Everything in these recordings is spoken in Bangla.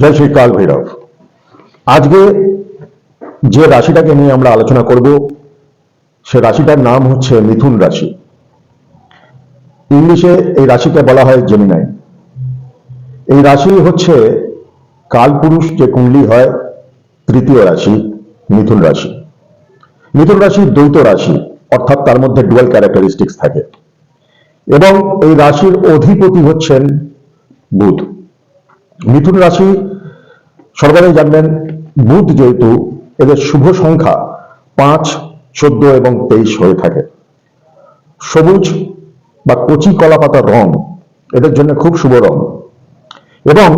জয় শ্রী কাল ভৈরব। আজকে যে রাশিটাকে নিয়ে আমরা আলোচনা করব, সে রাশিটার নাম হচ্ছে মিথুন রাশি। ইংলিশে এই রাশিকে বলা হয় জেমিনাই এই রাশি হচ্ছে কালপুরুষ যে কুণ্ডলী হয়, তৃতীয় রাশি, মিথুন রাশি। মিথুন রাশি দ্বৈত রাশি, অর্থাৎ তার মধ্যে ডুয়াল ক্যারেক্টারিস্টিক্স থাকে। এবং এই রাশির অধিপতি হচ্ছেন বুধ। মিথুন রাশি সর্বদাই জানবেন বুধ যেহেতু এদের শুভ সংখ্যা পাঁচ, চোদ্দ এবং তেইশ হয়ে থাকে। সবুজ বা কচি কলা পাতার রং এদের জন্য খুব শুভ রং। এবং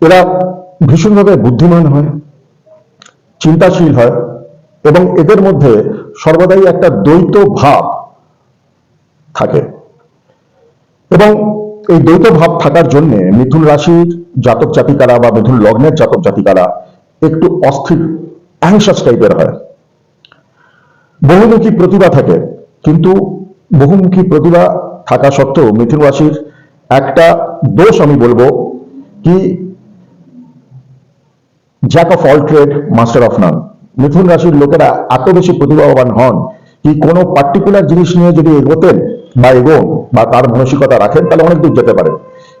এরা ভীষণভাবে বুদ্ধিমান হয়, চিন্তাশীল হয় এবং এদের মধ্যে সর্বদাই একটা দ্বৈত ভাব থাকে। এবং এই দ্বৈত ভাব থাকার জন্য মিথুন রাশির জাতক জাতিকারা বা মিথুন লগ্নের জাতক জাতিকারা একটু অস্থির অ্যাংশাস টাইপের হয়। বহুমুখী প্রতিভা থাকে, কিন্তু বহুমুখী প্রতিভা থাকা সত্ত্বেও মিথুন রাশির একটা দোষ আমি বলব কি jack of all trade master of none মিথুন রাশির লোকেরা এত বেশি প্রতিভাবান হন কি কোনো পার্টিকুলার জিনিস নিয়ে যদি এগোতেন বা এগোন বা তার মানসিকতা রাখেন, তাহলে অনেক দূর যেতে পারেন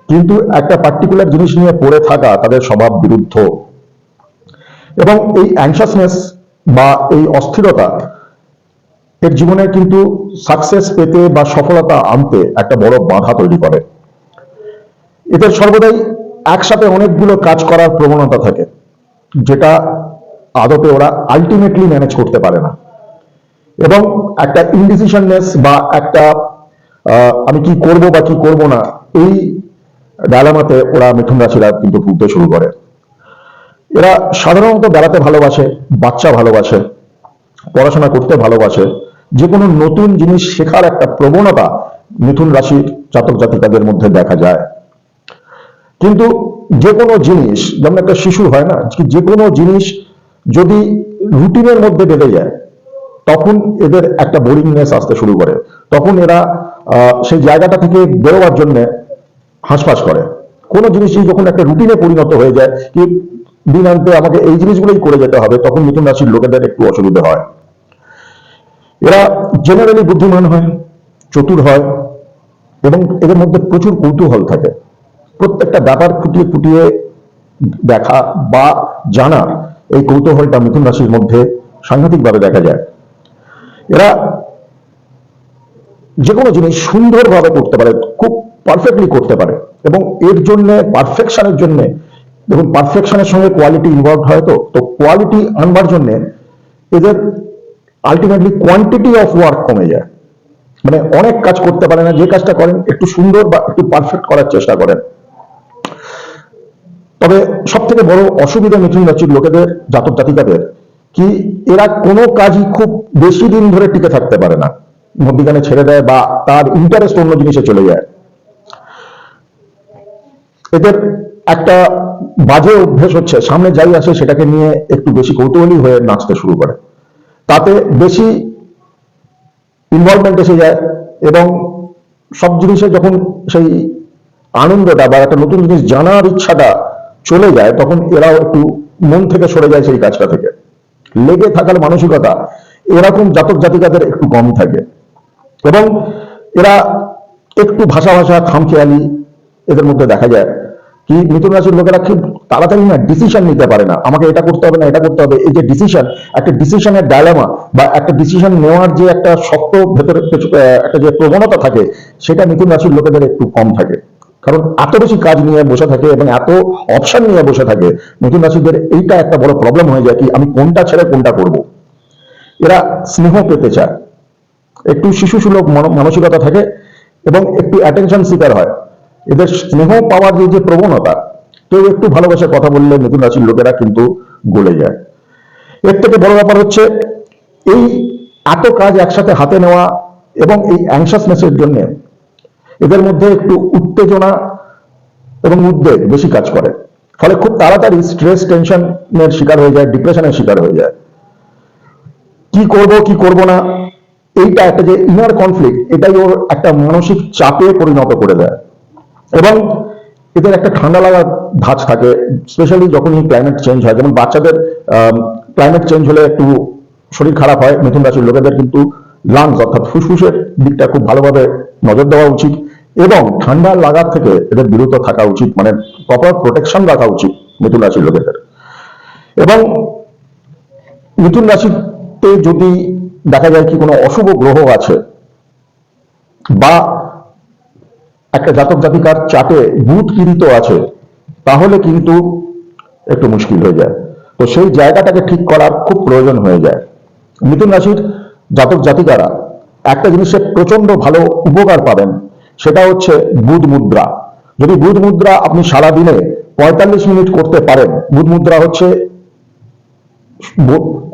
কিন্তু একটা পার্টিকুলার জিনিস নিয়ে পড়ে থাকা তাদের স্বভাব বিরুদ্ধ। এবং এই অ্যাংশাসনেস বা এই অস্থিরতা, এর জীবনে কিন্তু সাকসেস পেতে বা সফলতা আনতে একটা বড় বাধা তৈরি করে। এদের সর্বদাই একসাথে অনেকগুলো কাজ করার প্রবণতা থাকে, যেটা আদতে ওরা আলটিমেটলি ম্যানেজ করতে পারে না। এবং একটা ইনডিসিশননেস বা একটা আমি কি করব বা কি করব না, এই ডায়লামাতে ওরা মিথুন রাশিরা কিন্তু ভুগতে শুরু করে। এরা সাধারণত বেড়াতে ভালোবাসে, বাচ্চা ভালোবাসে, পড়াশোনা করতে ভালোবাসে, যে কোনো নতুন জিনিস শেখার একটা প্রবণতা মিথুন রাশির জাতক জাতিকাদের মধ্যে দেখা যায়। কিন্তু যে কোনো জিনিস, যেমন একটা শিশু হয় না, যে কোনো জিনিস যদি রুটিনের মধ্যে বেঁধে যায় তখন এদের একটা বোরিংনেস আসতে শুরু করে। তখন এরা সেই জায়গাটা থেকে বেরোবার জন্য হাঁসফাঁস করে। কোনো জিনিসই যখন একটা রুটিনে পরিণত হয়ে যায় কি, দিন আনতে আমাকে এই জিনিসগুলোই করে যেতে হবে, তখন মিথুন রাশির লোকেদের একটু অসুবিধা হয়। এরা জেনারেলি বুদ্ধিমান হয়, চতুর হয়, এবং এদের মধ্যে প্রচুর কৌতূহল থাকে। প্রত্যেকটা ব্যাপার ফুটিয়ে ফুটিয়ে দেখা বা জানা এই কৌতূহলটা মিথুন রাশির মধ্যে সাংঘাতিকভাবে দেখা যায়। এরা যে কোনো জিনিস সুন্দরভাবে করতে পারে, খুব পারফেক্টলি করতে পারে এবং এর জন্য পারফেকশনের জন্য দেখুন পারফেকশনের সঙ্গে কোয়ালিটি ইনভলভ হয় তো তো কোয়ালিটি আনবার জন্য এদের আলটিমেটলি কোয়ান্টিটি অফ ওয়ার্ক কমে যায়। মানে অনেক কাজ করতে পারে না, যে কাজটা করেন একটু সুন্দর বা একটু পারফেক্ট করার চেষ্টা করেন। তবে সব থেকে বড় অসুবিধা মিথুন রাশির লোকেদের জাতক জাতিকাদের কি এরা কোনো কাজই খুব বেশি দিন ধরে টিকে থাকতে পারে না। মধ্যিখানে ছেড়ে দেয় বা তার ইন্টারেস্ট অন্য জিনিসে চলে যায়। এদের একটা বাজে অভ্যেস হচ্ছে, সামনে যাই আসে সেটাকে নিয়ে একটু বেশি কৌতূহলী হয়ে নাচতে শুরু করে। তাতে বেশি ইনভলভমেন্ট এসে যায় এবং সব জিনিসে যখন সেই আনন্দটা বা একটা নতুন জিনিস জানার ইচ্ছাটা চলে যায়, তখন এরাও একটু মন থেকে সরে যায় সেই কাজটা থেকে। লেগে থাকার মানসিকতা এরকম জাতক জাতিকাদের একটু কম থাকে। এবং এরা একটু ভাষা ভাষা খামখেয়ালি এদের মধ্যে দেখা যায় কি মিথুন রাশির লোকেরা খুব তাড়াতাড়ি না ডিসিশন নিতে পারে না। আমাকে এটা করতে হবে না, এটা করতে হবে। এই যে ডিসিশন একটা ডিসিশনের ডায়লামা বা একটা ডিসিশন নেওয়ার যে একটা শক্ত ভেতরে, একটা যে প্রবণতা থাকে, সেটা মিথুন রাশির লোকেদের একটু কম থাকে। কারণ এত বেশি কাজ নিয়ে বসে থাকে এবং এত অপশন নিয়ে বসে থাকে মিথুন রাশিদের এইটা একটা বড় প্রবলেম হয়ে যায় কি আমি কোনটা ছেড়ে কোনটা করব। এরা স্নেহ পেতে চায়। একটু শিশু সুলভ মানসিকতা থাকে এবং একটু অ্যাটেনশন সিকার হয়। এদের স্নেহ পাওয়ার যে প্রবণতা, কেউ একটু ভালোবাসে কথা বললে মিথুন রাশির লোকেরা কিন্তু গলে যায়। এর থেকে বড় ব্যাপার হচ্ছে এই এত কাজ একসাথে হাতে নেওয়া এবং এই অ্যাংশাসনেসের জন্য এদের মধ্যে একটু উত্তেজনা এবং উদ্বেগ বেশি কাজ করে। ফলে খুব তাড়াতাড়ি স্ট্রেস টেনশনের শিকার হয়ে যায় ডিপ্রেশনের শিকার হয়ে যায়। কি করব কি করব না, এইটা একটা যে ইনার কনফ্লিক্ট এটাই ওর একটা মানসিক চাপে পরিণত করে দেয়। এবং এদের একটা ঠান্ডা লাগার ধাঁচ থাকে স্পেশালি যখনই ক্লাইমেট চেঞ্জ হয়। যেমন বাচ্চাদের ক্লাইমেট চেঞ্জ হলে একটু শরীর খারাপ হয় মিথুন রাশির লোকেদের কিন্তু লাংস অর্থাৎ ফুসফুসের দিকটা খুব ভালোভাবে নজর দেওয়া উচিত। এবং ঠান্ডা লাগার থেকে এদের বিরত থাকা উচিত মানে প্রপার প্রোটেকশন রাখা উচিত মিথুন রাশির লোকেদের। এবং মিথুন রাশিতে যদি দেখা যায় কি কোনো অশুভ গ্রহ আছে, বা একটা জাতক জাতিকার চাটে বুধ পীড়িত আছে, তাহলে কিন্তু একটু মুশকিল হয়ে যায়। তো সেই জায়গাটাকে ঠিক করার খুব প্রয়োজন হয়ে যায়। মিথুন রাশির জাতক জাতিকারা একটা জিনিসের প্রচণ্ড ভালো উপকার পাবেন সেটা হচ্ছে বুধ মুদ্রা। যদি বুধ মুদ্রা আপনি সারা দিনে পঁয়তাল্লিশ মিনিট করতে পারেন, বুধ মুদ্রা হচ্ছে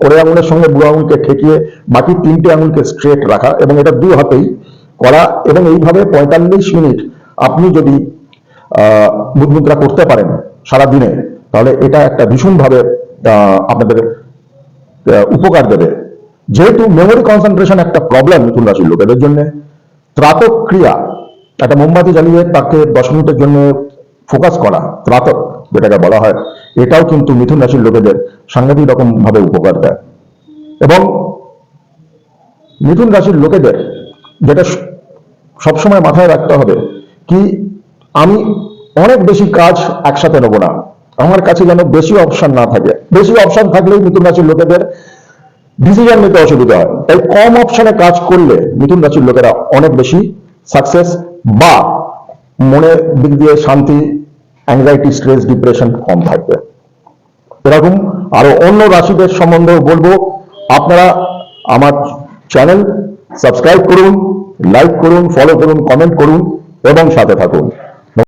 করে আঙুলের সঙ্গে বুড়ো আঙুলকে ঠেকিয়ে বাকি তিনটে আঙুলকে স্ট্রেট রাখা এবং এটা দু হাতেই করা এবং এইভাবে পঁয়তাল্লিশ মিনিট আপনি যদি বুধ মুদ্রা করতে পারেন সারা দিনে তাহলে এটা একটা ভীষণভাবে আপনাদের উপকার দেবে। যেহেতু মেমোরি কনসেন্ট্রেশন একটা প্রবলেম মিথুন রাশির লোকেদের জন্য ত্রাতক ক্রিয়া একটা মোমবাতি জ্বালিয়ে তাকে দশ মিনিটের জন্য ফোকাস করা ত্রাতক যেটাকে বলা হয়, এটাও কিন্তু মিথুন রাশির লোকেদের সাংঘাতিক রকম ভাবে উপকার দেয়। এবং মিথুন রাশির লোকেদের যেটা সবসময় মাথায় রাখতে হবে কি আমি অনেক বেশি কাজ একসাথে নেব না। আমার কাছে যেন বেশি অপশন না থাকে। বেশি অপশন থাকলেই মিথুন রাশির লোকেদের ডিসিশন নিতে অসুবিধা হয়। তাই কম অপশনে কাজ করলে মিথুন রাশির লোকেরা অনেক বেশি সাকসেস বা মনের দিক দিয়ে শান্তি অ্যাংজাইটি স্ট্রেস ডিপ্রেশন কম থাকবে। এরকম আরও অন্য রাশিদের সম্বন্ধেও বলব, আপনারা আমার চ্যানেল সাবস্ক্রাইব করুন লাইক করুন ফলো করুন কমেন্ট করুন, এবং সাথে থাকুন।